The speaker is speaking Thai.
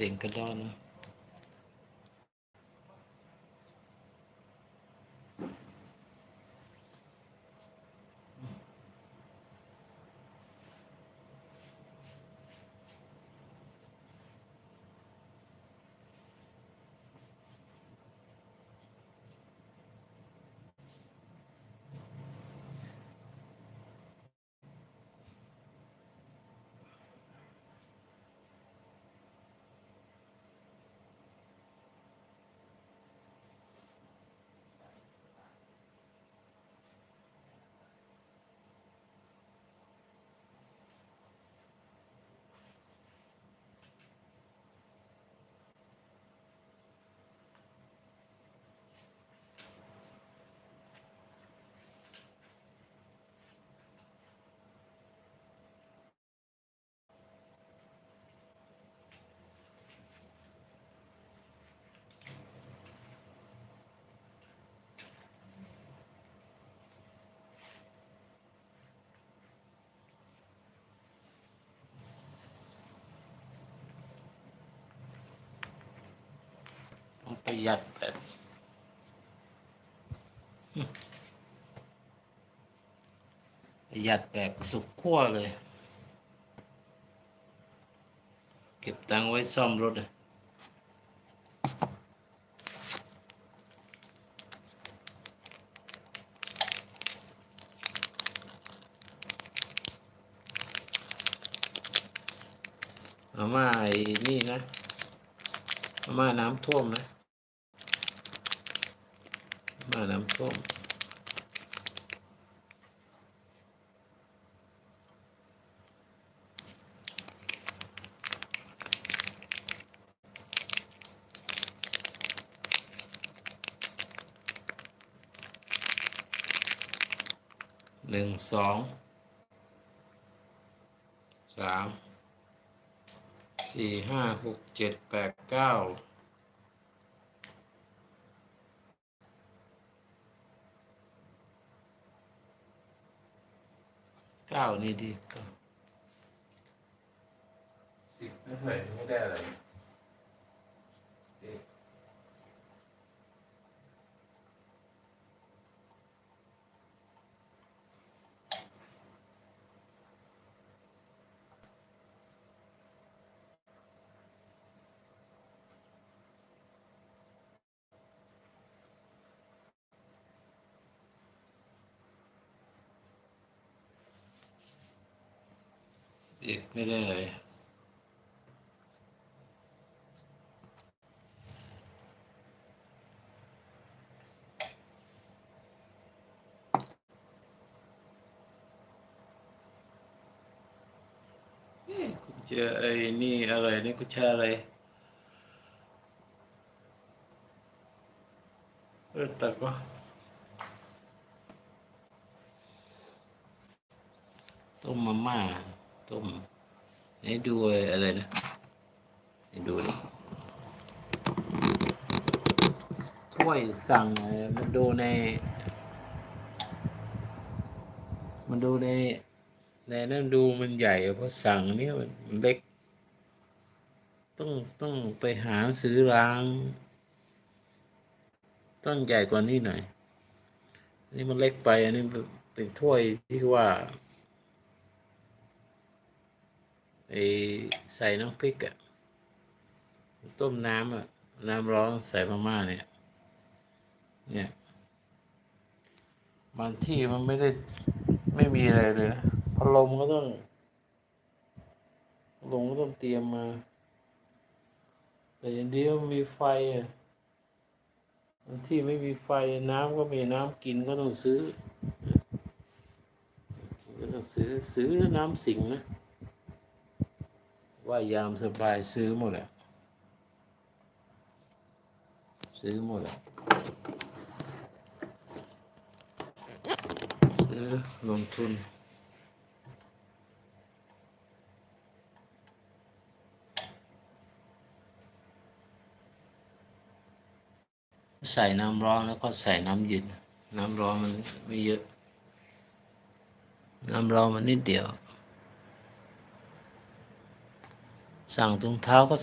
เสียงกระดอน ประหยัดแบบประหยัดแบบสุดขั้วเลย เก็บตังไว้ซ่อมรถอะมาม่าไอ้นี่นะมาม่าน้ำท่วมนะาน้ำท่วมหนึ่งสองสามสี่ห้าหกเจ็ดแปดเก้า เก้านี่ดีกสิบไม่เท่าไหร่ไม่ได้อะไร อีกไม่ได้เลยเอ๊ะกูเจอไอ้นี่อะไรนี่กูช่อะไรเออตัดวะต้มมาม่า ต้มให้ดูอะไรนะให้ดูดิถ้วยสั่งอะไรมันดูใน มันดูในในนั้นดูมันใหญ่เพราะสั่งเนี้ยมันเล็ก ต้องต้องไปหาซื้อร้าง ต้องใหญ่กว่านี้หน่อยอันนี่มันเล็กไปอันนี้เป็นถ้วยที่ว่า ไอใส่น้ำพริกอะต้มน้ำอะน้ำร้อนใส่มาม่าเนี่ย เนี่ยบางที่มันไม่ได้ไม่มีอะไรเลยนะพัดลมก็ต้องลมก็ต้องเตรียมมา แต่อย่างเดียวมีไฟอะบางที่ไม่มีไฟน้ำก็มีน้ำกินก็ต้องซื้อก็ต้องซื้อซื้อน้ำสิงนะ ว่ายามสบายซื้อหมดแหละซื้อหมดแหละซื้อลงทุนใส่น้ำร้อนแล้วก็ใส่น้ำเย็น น้ำร้อนมันไม่เยอะ น้ำร้อนมันนิดเดียว สั่งถุงเท้าก็